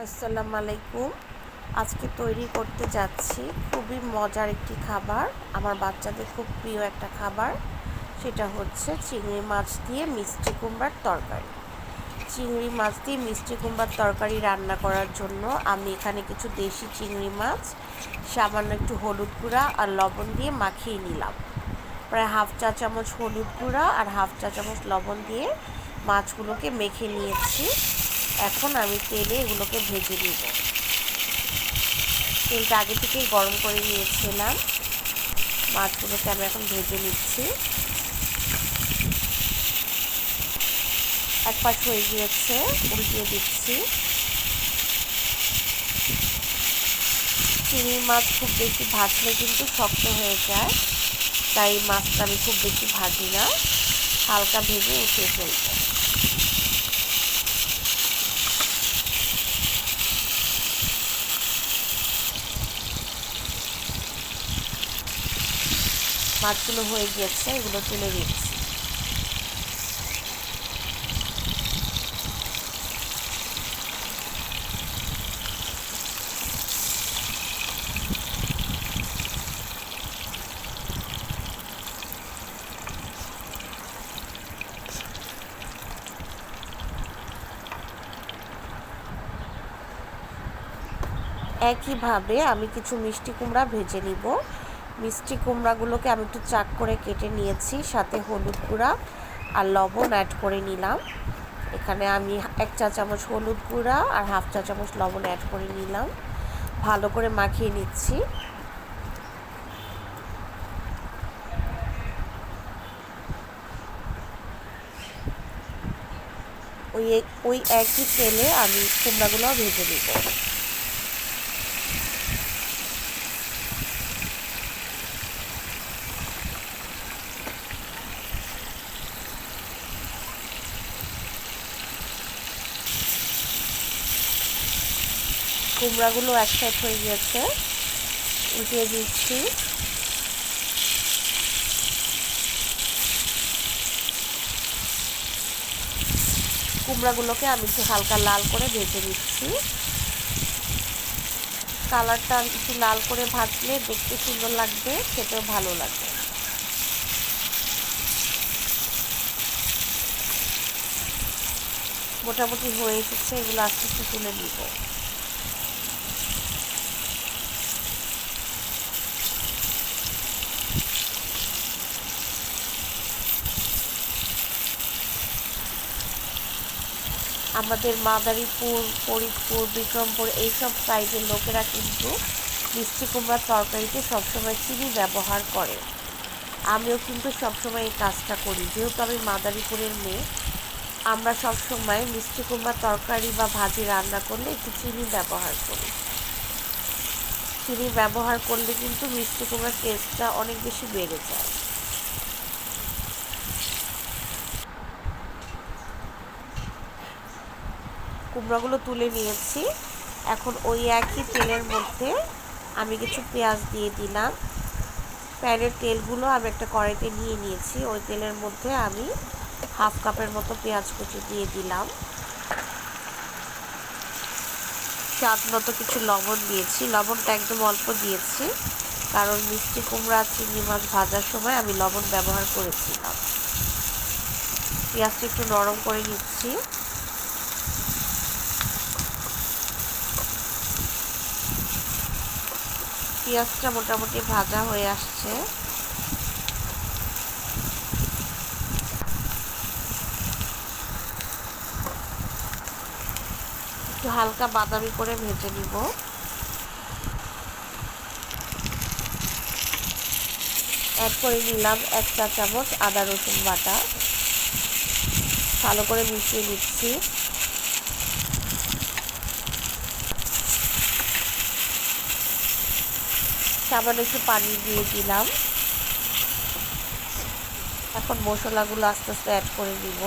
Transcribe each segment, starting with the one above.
আসসালামু আলাইকুম। আজকে তৈরি করতে যাচ্ছি খুবই মজার একটি খাবার। আমার বাচ্চাদের খুব প্রিয় একটা খাবার। সেটা হচ্ছে চিংড়ি মাছ দিয়ে মিষ্টি কুমড়ার তরকারি। চিংড়ি মাছ দিয়ে মিষ্টি কুমড়ার তরকারি রান্না করার জন্য আমি এখানে কিছু দেশি চিংড়ি মাছ, সামান্য একটু হলুদ গুঁড়া আর লবণ দিয়ে মাখিয়ে নিলাম। প্রায় হাফ চা চামচ হলুদ গুঁড়া আর হাফ চা চামচ লবণ দিয়ে মাছগুলোকে মেখে নিয়েছি। এখন আমি তেলে এগুলোকে ভেজে নিব। তেলটা আগে থেকেই গরম করে নিয়েছিলাম। মাছগুলোকে আমি এখন ভেজে নিচ্ছি। এক পাশ হয়ে গিয়েছে, উল্টিয়ে দিচ্ছি। চিংড়ি মাছ খুব বেশি ভাজলে কিন্তু শক্ত হয়ে যায়, তাই মাছটা আমি খুব বেশি ভাজি না। হালকা ভেজে উঠিয়ে ফেলব। মাছগুলো হয়ে গিয়েছে এগুলো তুলে দিচ্ছি। একইভাবে আমি কিছু মিষ্টি কুমড়া ভেজে নিব। মিষ্টি কুমড়াগুলোকে আমি একটু চাক করে কেটে নিয়েছি, সাথে হলুদ গুঁড়া আর লবণ অ্যাড করে নিলাম। এখানে আমি এক চা চামচ হলুদ গুঁড়া আর হাফ চা চামচ লবণ অ্যাড করে নিলাম। ভালো করে মাখিয়ে নিচ্ছি। ওই ওই একই তেলে আমি কুমড়াগুলো ভেজে নিব। কুমড়াগুলো এক সাইড হয়ে গিয়েছে। উঠিয়ে দিচ্ছি। কুমড়াগুলোকে আমি একটু হালকা লাল করে ভেজে দিচ্ছি কালারটা একটু লাল করে ভাজলে দেখতে সুন্দর লাগবে, খেতেও ভালো লাগবে। মোটামুটি হয়ে এসেছে, এগুলো আস্তে আস্তে তুলে নিব। আমাদের মাদারীপুর, ফরিদপুর, বিক্রমপুর এইসব সাইডের লোকেরা কিন্তু মিষ্টি কুমড়ার তরকারিতে সবসময় চিনি ব্যবহার করে। আমিও কিন্তু সবসময় এই কাজটা করি। যেহেতু আমি মাদারীপুরের মেয়ে, আমরা সবসময় মিষ্টি কুমড়ার তরকারি বা ভাজি রান্না করলে একটু চিনি ব্যবহার করি। চিনি ব্যবহার করলে কিন্তু মিষ্টি কুমড়ার টেস্টটা অনেক বেশি বেড়ে যায়। কুমড়াগুলো তুলে নিয়েছি। এখন ওই একই তেলের মধ্যে আমি কিছু পেঁয়াজ দিয়ে দিলাম। প্যানের তেলগুলো আমি একটা কড়াইতে নিয়ে নিয়েছি। ওই তেলের মধ্যে আমি হাফ কাপের মতো পেঁয়াজ কুচি দিয়ে দিলাম। স্বাদ মতো কিছু লবণ দিয়েছি। লবণটা একদম অল্প দিয়েছি, কারণ মিষ্টি কুমড়া, চিংড়ি মাছ ভাজার সময় আমি লবণ ব্যবহার করেছিলাম। পেঁয়াজটা একটু নরম করে নিচ্ছি। পেঁয়াজটা মোটামুটি ভাজা হয়ে আসছে। একটু হালকা বাদামি করে ভেজে নিব। অ্যাড করে নিলাম এক চা চামচ আদা রসুন বাটা। ভালো করে মিশিয়ে নিচ্ছি। সামান্য একটু পানি দিয়ে দিলাম। এখন মশলাগুলো আস্তে আস্তে অ্যাড করে দিব।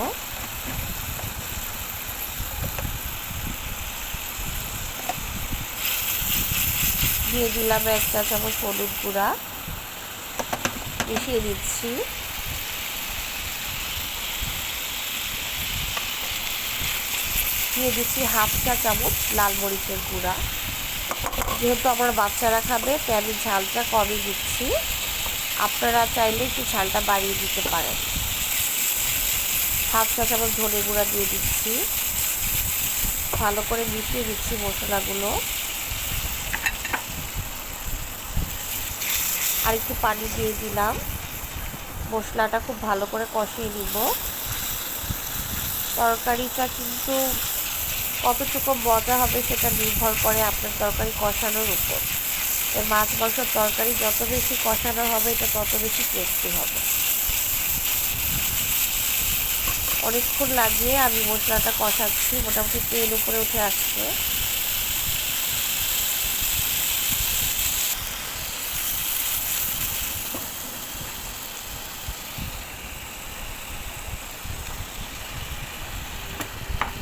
দিয়ে দিলাম এক চা চামচ হলুদ গুঁড়া। মিশিয়ে দিচ্ছি। দিয়ে দিচ্ছি হাফ চা চামচ লাল মরিচের গুঁড়া। যেহেতু আমার বাচ্চারা খাবে, তাই আমি ঝালটা কমই দিচ্ছি। আপনারা চাইলে একটু ঝালটা বাড়িয়ে দিতে পারেন। হাফ চা চামচ ধনে গুঁড়া দিয়ে দিচ্ছি। ভালো করে মিশিয়ে দিচ্ছি মশলাগুলো। আর একটু পানি দিয়ে দিলাম। মশলাটা খুব ভালো করে কষিয়ে নিব। তরকারিটা কিন্তু কতটুকু মজা হবে সেটা নির্ভর করে আপনার তরকারি কষানোর উপর। মাছ মাংসের তরকারি যত বেশি কষানো হবে, এটা তত বেশি টেস্টি হবে। অনেকক্ষণ লাগিয়ে আমি মশলাটা কষাচ্ছি, মোটামুটি তেল উপরে উঠে আসছে।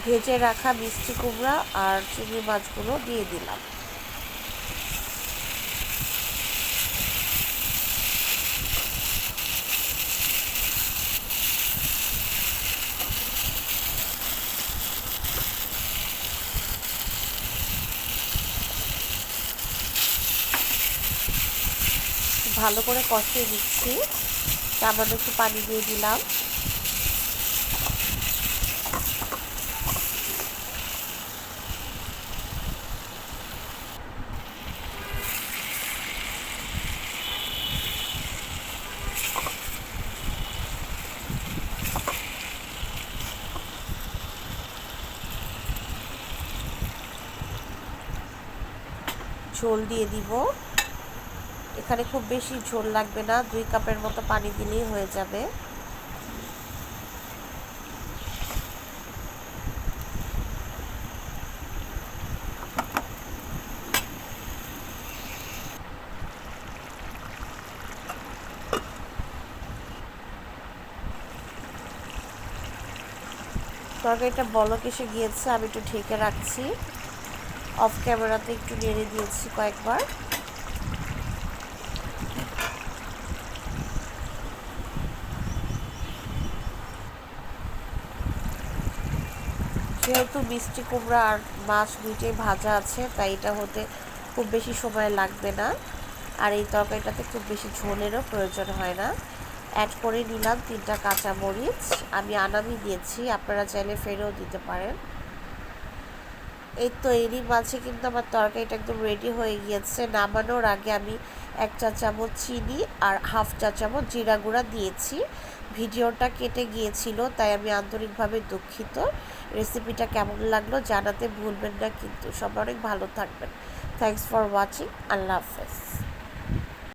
ভেজে রাখা মিষ্টি কুমড়া আর চিংড়ি মাছগুলো দিয়ে দিলাম। ভালো করে কষিয়ে দিচ্ছি সামান্য একটু পানি দিয়ে দিলাম। ঝোল দিয়ে দিব। এখানে খুব বেশি ঝোল লাগবে না, দুই কাপের মতো পানি দিলেই হয়ে যাবে। তরকারিটা বলক এসে গিয়েছে, আমি একটু ঢেকে রাখছি। অফ ক্যামেরাতে একটু নেড়ে দিয়েছি কয়েকবার। যেহেতু মিষ্টি কুমড়া আর মাছ দুইটাই ভাজা আছে, তাই এটা হতে খুব বেশি সময় লাগবে না। আর এই তরকারিটাতে খুব বেশি ঝোলেরও প্রয়োজন হয় না। অ্যাড করে নিলাম তিনটা কাঁচা মরিচ আমি আনামি দিয়েছি, আপনারা চাইলে ফেরেও দিতে পারেন। এই তো এরই মাঝে কিন্তু আমার তরকারিটা একদম রেডি হয়ে গিয়েছে। নামানোর আগে আমি এক চা চামচ চিনি আর হাফ চা চামচ জিরা গুঁড়া দিয়েছি। ভিডিওটা কেটে গিয়েছিল, তাই আমি আন্তরিকভাবে দুঃখিত। রেসিপিটা কেমন লাগল জানাতে ভুলবেন না, কিন্তু সবাই অনেক ভালো থাকবেন। থ্যাংকস ফর ওয়াচিং আল্লাহ হাফেজ।